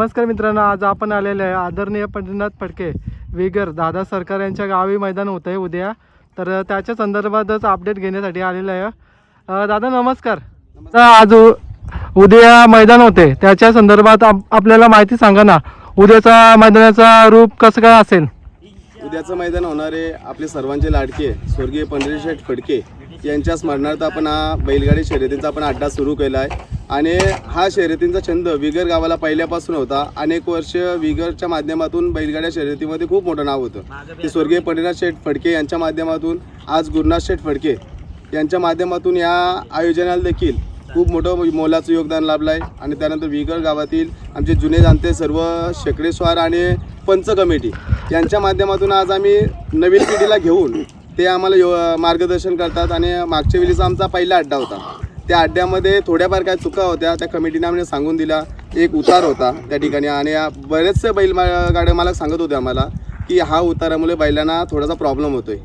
नमस्कार मित्रांनो आज आपण आलेले आहे आदरणीय पंढरीनाथ फडके विगर दादा सरकार यांच्या गावी मैदान होत आहे उद्या. तर त्याच्या संदर्भातच अपडेट घेण्यासाठी आलेलं आहे. दादा नमस्कार. आज उद्या मैदान होते. त्याच्या संदर्भात आप- आपल्याला माहिती सांगा ना उद्याचा मैदानाचा रूप कसं काय असेल? उद्याचं मैदान होणारे आपले सर्वांचे लाडके स्वर्गीय पंढरीशेठ फडके यांच्या स्मरणार्थ आपण हा बैलगाडी शर्यतींचा आपण अड्डा सुरू केला आहे. आणि हा शर्यतींचा छंद विगर गावाला पहिल्यापासून होता. अनेक वर्ष विगरच्या माध्यमातून बैलगाड्या शर्यतीमध्ये खूप मोठं नाव होतं. ते स्वर्गीय पंढरीनाथ शेठ फडके यांच्या माध्यमातून आज गुरुनाथ शेठ फडके यांच्या माध्यमातून या आयोजनाला देखील खूप मोठं मोलाचं योगदान लाभलं आहे आणि त्यानंतर विगर गावातील आमचे जुने जाणते सर्व शेकडेस्वार आणि पंच कमिटी यांच्या माध्यमातून आज आम्ही नवीन पिढीला घेऊन ते आम्हाला यो मार्गदर्शन करतात आणि मागच्या वेळीचा आमचा पहिला अड्डा होता. त्या अड्ड्यामध्ये थोड्याफार काय चुका होत्या त्या कमिटीने आम्ही सांगून दिला. एक उतार होता त्या ठिकाणी आणि बरेचसे बैल गाड्या मला सांगत होते आम्हाला की हा उतारामुळे बैलांना थोडासा प्रॉब्लेम होतोय.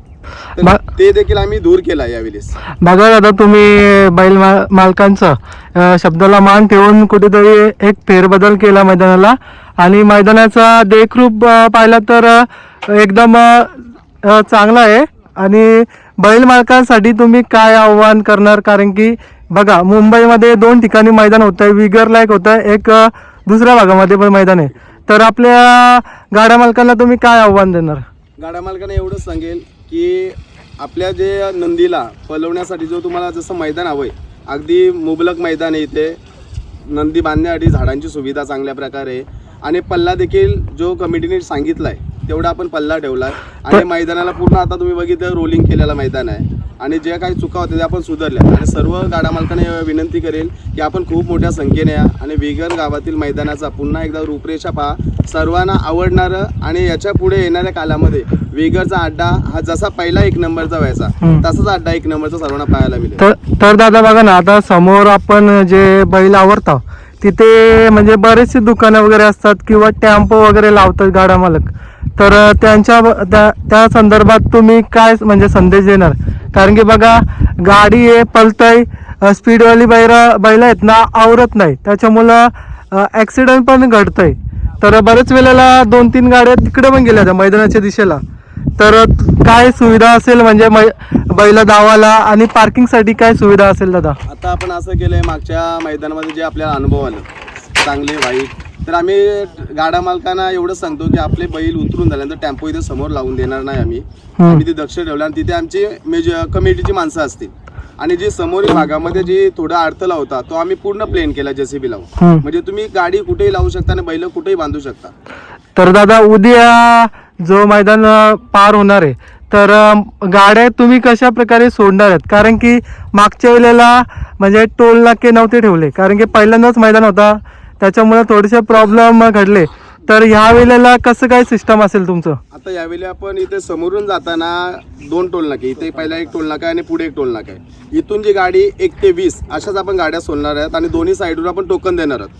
ते देखील आम्ही दूर केला यावेळेस. बघा दादा तुम्ही बैल मालकांचं शब्दाला मान ठेवून कुठेतरी एक फेरबदल केला मैदानाला. आणि मैदानाचा देखरूप पाहिला तर एकदम चांगला आहे. आणि बैल मालकांसाठी तुम्ही काय आव्हान करणार? कारण की बघा मुंबईमध्ये दोन ठिकाणी मैदान होतं आहे विगरला एक होतं आहे एक दुसऱ्या भागामध्ये पण मैदान आहे. तर आपल्या गाड्या मालकांना तुम्ही काय आव्हान देणार? गाड्या मालकाने एवढंच सांगेल की आपल्या जे नंदीला पलवण्यासाठी जो तुम्हाला जसं मैदान हवंय अगदी मुबलक मैदान आहे इथे. नंदी बांधण्यासाठी झाडांची सुविधा चांगल्या प्रकारे आहे. आणि पल्ला देखील जो कमिटीने सांगितला आहे तेवढा आपण पल्ला ठेवला आहे आणि मैदानाला पूर्ण आता तुम्ही बघितलं रोलिंग केलेला मैदान आहे. आणि जे काही चुका होत्या त्या आपण सुधारल्या. आणि सर्व गाडा मालकाने विनंती करेल की आपण खूप मोठ्या संख्येने या आणि विगर गावातील मैदानाचा पुन्हा एकदा रूपरेषा पहा. सर्वांना आवडणारं आणि याच्यापुढे येणाऱ्या कालामध्ये विगरचा अड्डा हा जसा पहिला एक नंबरचा व्हायचा. तसाच अड्डा एक नंबरचा सर्वांना पाहायला मिळेल. तर तर दादा बघा ना आता समोर आपण जे बैल आवडतो तिथे म्हणजे बरेचसे दुकानं वगैरे असतात किंवा टॅम्पो वगैरे लावतात गाडा मालक. तर त्यांच्या त्या त्या संदर्भात तुम्ही काय म्हणजे संदेश देणार? कारण की बघा गाडी आहे पलतय स्पीडवाली बैर बैल आहेत ना आवरत नाही. त्याच्यामुळं ॲक्सिडेंट पण घडतंय. तर बरेच वेळेला दोन तीन गाड्या तिकडे पण गेल्या होत्या मैदानाच्या दिशेला. तर काय सुविधा असेल म्हणजे मै- बैल धावाला आणि पार्किंगसाठी काय सुविधा असेल दादा? आता आपण असं केलंय मागच्या मैदानामध्ये जे आपल्याला अनुभव आलं चांगले वाईट तर आम्ही गाडा मालकांना एवढंच सांगतो की आपले बैल उतरून झाल्यानंतर टेम्पो इथे समोर लावून देणार नाही आम्ही. आम्ही ती दक्ष ठेवलं आणि तिथे आमची मेज कमिटीची माणसं असतील. आणि जी समोरील भागामध्ये जी थोडा अडथळा होता तो आम्ही पूर्ण प्लेन केला जेसीबी लावून. म्हणजे तुम्ही गाडी कुठेही लावू शकता आणि बैल कुठेही बांधू शकता. तर दादा उद्या जो मैदान पार होणार आहे तर गाड्या तुम्ही कशा प्रकारे सोडणार आहेत? कारण की मागच्या वेळेला म्हणजे टोल नाके नव्हते ठेवले. कारण की पहिल्यांदाच मैदान होता. त्याच्यामुळे थोडेसे प्रॉब्लेम घडले. तर ह्या वेळेला कसं काय सिस्टम असेल तुमचं? आता यावेळी आपण इथे समोरून जाताना दोन टोल नाके इथे पहिला एक टोल नाका आणि पुढे एक टोल नाका आहे. इथून जी गाडी एक ते वीस अशाच आपण गाड्या सोडणार आहेत आणि दोन्ही साईडून आपण टोकन देणार आहोत.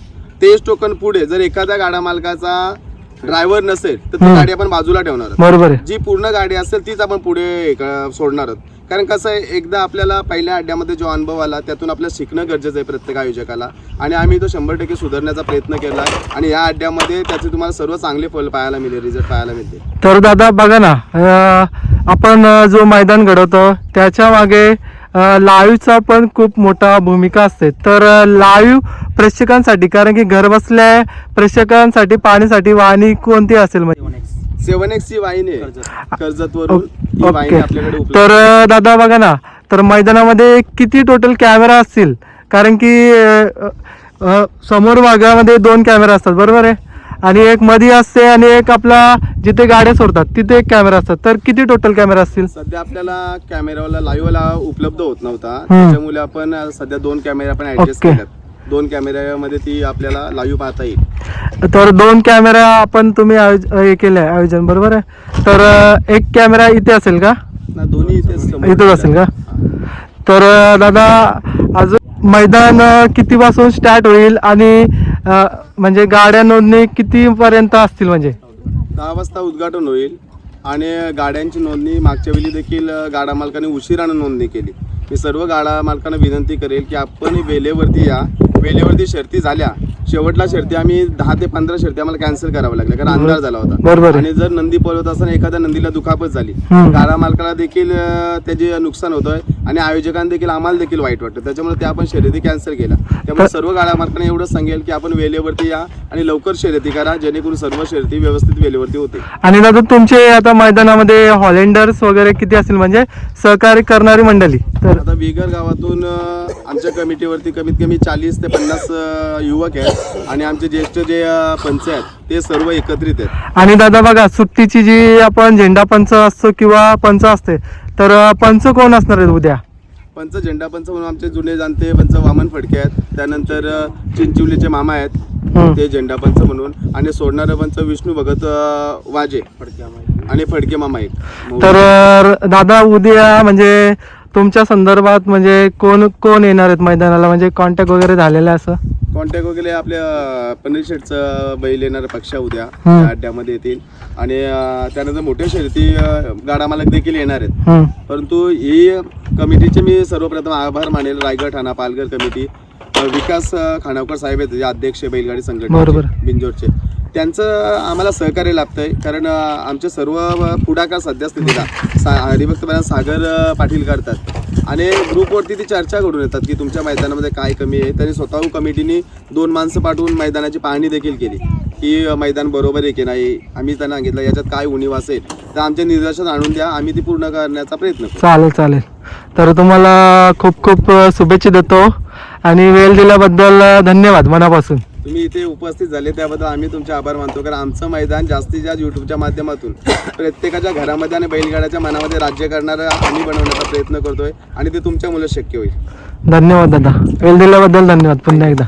तेच टोकन पुढे जर एखाद्या गाडा मालकाचा ड्रायव्हर नसेल तर ती. गाडी आपण बाजूला ठेवणार आहोत. बरोबर जी पूर्ण गाडी असेल तीच आपण पुढे सोडणार आहोत. कारण कसं आहे एकदा आपल्याला पहिल्या अड्ड्यामध्ये जो अनुभव आला त्यातून आपल्याला शिकणं गरजेचं आहे प्रत्येक आयोजकाला. आणि आम्ही तो शंभर टक्के सुधारण्याचा प्रयत्न केला. आहे आणि या अड्ड्यामध्ये त्याचे तुम्हाला सर्व चांगले फल पाहायला मिळेल रिझल्ट पाहायला मिळते तर दादा बघा ना आपण जो मैदान घडवतो त्याच्यामागे लाईव्हचा पण खूप मोठा भूमिका असते. तर लाईव्ह प्रेक्षकांसाठी कारण की घरबसल्या प्रेक्षकांसाठी पाहण्यासाठी वाहनी कोणती असेल? म्हणजे सेवन एक्स ची वाहिनी आहे ओके. तर दादा बघा ना. तर मैदानामध्ये किती टोटल कॅमेरा असतील? कारण की समोर भागामध्ये दोन कॅमेरा असतात बरोबर आहे? आणि एक मध्ये असते आणि एक आपला जिथे गाड्या सोडतात तिथे एक कॅमेरा असतात. तर किती टोटल कॅमेरा असतील? सध्या आपल्याला कॅमेरावाला लाईव्हला उपलब्ध होत नव्हता. त्याच्यामुळे आपण सध्या दोन कॅमेरा आपण ऍडजस्ट. केल्यात. दोन कॅमेऱ्यामध्ये ती आपल्याला लाईव्ह पाहता येईल. तर दोन कॅमेरा आपण तुम्ही आयोज- हे केले आहे आयोजन बरोबर आहे? तर एक कॅमेरा इथे असेल का? ना दोन्ही इथेच समोर. इथंच असेल का? तर दादा अजून मैदान कितीपासून स्टार्ट होईल आणि म्हणजे गाड्या नोंदणी कितीपर्यंत असतील म्हणजे? दहा वाजता उद्घाटन होईल आणि गाड्यांची नोंदणी मागच्या वेळी देखील गाडा मालकाने उशिरानं नोंदणी केली. मी सर्व गाडा मालकांना विनंती करेल की आपण वेळेवरती या. वेळेवरती शर्ती झाल्या शेवटला शर्ती आम्ही दहा ते पंधरा शर्ती आम्हाला कॅन्सल करावं लागल्या कारण अंधार झाला होता. आणि जर नंदी पळवत असताना एखाद्या नंदीला दुखापत झाली. गाडा मालकाला देखील त्याचे नुकसान होतंय आणि आयोजकांना देखील आम्हाला देखील वाईट वाटतं. त्याच्यामुळे त्या आपण शर्यती कॅन्सल केल्या. त्यामुळे सर्व गाड्या मालकांना एवढंच सांगेल की आपण वेळेवरती या आणि लवकर शर्यती करा जेणेकरून सर्व शर्यती व्यवस्थित वेळेवरती होते आणि दादा तुमचे आता मैदानामध्ये हॉलेंडर्स वगैरे किती असतील? म्हणजे सहकार्य करणारी मंडळी. तर आता विगर गावातून आमच्या कमिटीवरती कमीत कमी चाळीस ते पन्नास युवक आहेत आणि आमचे ज्येष्ठ जे पंच आहेत ते सर्व एकत्रित आहेत. आणि दादा बघा सुट्टीची जी आपण झेंडा पंच असतो किंवा पंच असते तर पंच कोण असणार आहेत उद्या? पंच झेंडा पंच म्हणून आमचे जुने जाणते पंच वामन फडके आहेत. त्यानंतर चिंचिवलीचे मामा आहेत. ते झेंडा पंच म्हणून. आणि सोडणारे पंच विष्णू भगत वाजे आणि फडके मामा एक तर दादा उद्या म्हणजे तुमच्या संदर्भात म्हणजे कोण कोण येणार आहेत मैदानाला म्हणजे कॉन्टॅक्ट वगैरे झालेलं आहे असं कॉन्टॅक्ट वगैरे आपल्या पनीर शेटचं बैल येणार पक्ष उद्या हम्म. त्या अड्ड्यामध्ये येतील आणि अ, त्यानंतर मोठ्या शर्यती अ, गाडा मालक देखील येणार आहेत हम्म. परंतु ही कमिटीचे मी सर्वप्रथम आभार मानेल रायगड ठाणा पालघर कमिटी अ, विकास अ, खानावकर साहेब आहेत जे अध्यक्ष बैलगाडी बरोबर. संघटनेचे बिंजोरचे त्यांचं आम्हाला सहकार्य लाभतंय. कारण आमचे सर्व पुढाकार सध्यास्थितीला सा हरिभक्त सागर पाटील करतात. आणि ग्रुपवरती ती चर्चा करून येतात की तुमच्या मैदानामध्ये काय कमी आहे. त्यांनी स्वतःहून कमिटीने दोन माणसं पाठवून मैदानाची पाहणी देखील केली. की मैदान बरोबर आहे की नाही आम्ही त्यांना सांगितलं याच्यात काय उणीव असेल तर आमच्या निदर्शन आणून द्या आम्ही ती पूर्ण करण्याचा प्रयत्न करू. चालेल चालेल. तर तुम्हाला खूप खूप शुभेच्छा देतो. आणि वेळ दिल्याबद्दल धन्यवाद मनापासून. तुम्ही इथे उपस्थित झाले त्याबद्दल आम्ही तुमचे आभार मानतो. कारण आमचं मैदान जास्तीत जास्त युट्यूबच्या माध्यमातून प्रत्येकाच्या घरामध्ये आणि बैलगाड्याच्या मनामध्ये राज्य करणारं आम्ही बनवण्याचा प्रयत्न करतोय आणि ते तुमच्यामुळे शक्य होईल. धन्यवाद दादा. वेळ दिल्याबद्दल धन्यवाद. पुन्हा एकदा.